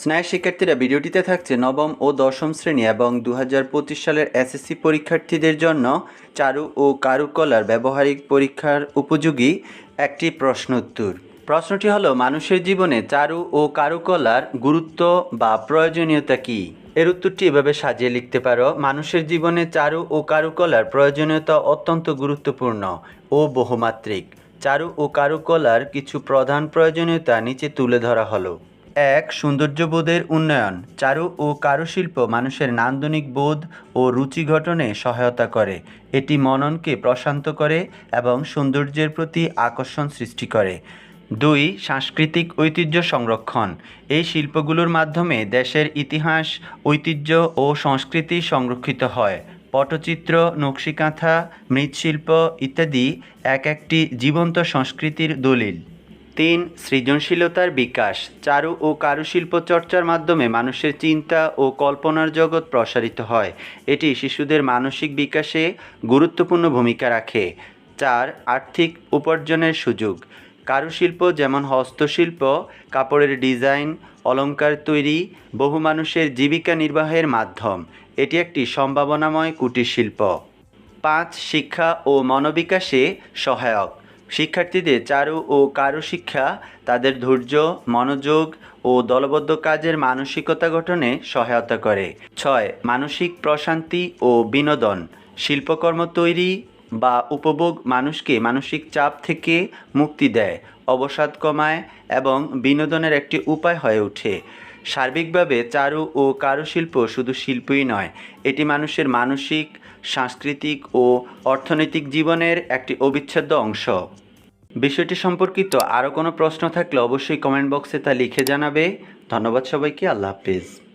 স্নায়ু শিক্ষার্থীরা ভিডিওটিতে থাকছে নবম ও দশম শ্রেণি এবং দু হাজার পঁচিশ সালের এসএসসি পরীক্ষার্থীদের জন্য চারু ও কারুকলার ব্যবহারিক পরীক্ষার উপযোগী একটি প্রশ্ন উত্তর প্রশ্নটি হলো, মানুষের জীবনে চারু ও কারুকলার গুরুত্ব বা প্রয়োজনীয়তা কী? এর উত্তরটি এভাবে সাজিয়ে লিখতে পারো, মানুষের জীবনে চারু ও কারুকলার প্রয়োজনীয়তা অত্যন্ত গুরুত্বপূর্ণ ও বহুমাত্রিক। চারু ও কারুকলার কিছু প্রধান প্রয়োজনীয়তা নিচে তুলে ধরা হলো। এক সৌন্দর্যবোধের উন্নয়ন, চারু ও কারুশিল্প মানুষের নান্দনিক বোধ ও রুচি গঠনে সহায়তা করে। এটি মননকে প্রশান্ত করে এবং সৌন্দর্যের প্রতি আকর্ষণ সৃষ্টি করে। দুই, সাংস্কৃতিক ঐতিহ্য সংরক্ষণ। এই শিল্পগুলোর মাধ্যমে দেশের ইতিহাস, ঐতিহ্য ও সংস্কৃতি সংরক্ষিত হয়। পটচিত্র, নকশিকাঁথা, মৃৎশিল্প ইত্যাদি এক একটি জীবন্ত সংস্কৃতির দলিল। তিন, সৃজনশীলতার বিকাশ। চারু ও কারুশিল্প চর্চার মাধ্যমে মানুষের চিন্তা ও কল্পনার জগৎ প্রসারিত হয়। এটি শিশুদের মানসিক বিকাশে গুরুত্বপূর্ণ ভূমিকা রাখে। চার, আর্থিক উপার্জনের সুযোগ। কারুশিল্প যেমন হস্তশিল্প, কাপড়ের ডিজাইন, অলংকার তৈরি, বহু মানুষের জীবিকা নির্বাহের মাধ্যম। এটি একটি সম্ভাবনাময় কুটির শিল্প পাঁচ, শিক্ষা ও মনোবিকাশে সহায়ক। শিক্ষার্থীদের চারু ও কারুশিক্ষা তাদের ধৈর্য, মনোযোগ ও দলবদ্ধ কাজের মানসিকতা গঠনে সহায়তা করে। ছয়, মানসিক প্রশান্তি ও বিনোদন। শিল্পকর্ম তৈরি বা উপভোগ মানুষকে মানসিক চাপ থেকে মুক্তি দেয়, অবসাদ কমায় এবং বিনোদনের একটি উপায় হয়ে ওঠে। সার্বিকভাবে চারু ও কারুশিল্প শুধু শিল্পই নয়, এটি মানুষের মানসিক, সাংস্কৃতিক ও অর্থনৈতিক জীবনের একটি অবিচ্ছেদ্য অংশ। বিষয়টি সম্পর্কিত আরও কোনো প্রশ্ন থাকলে অবশ্যই কমেন্ট বক্সে তা লিখে জানাবে। ধন্যবাদ সবাইকে, আল্লাহ হাফিজ।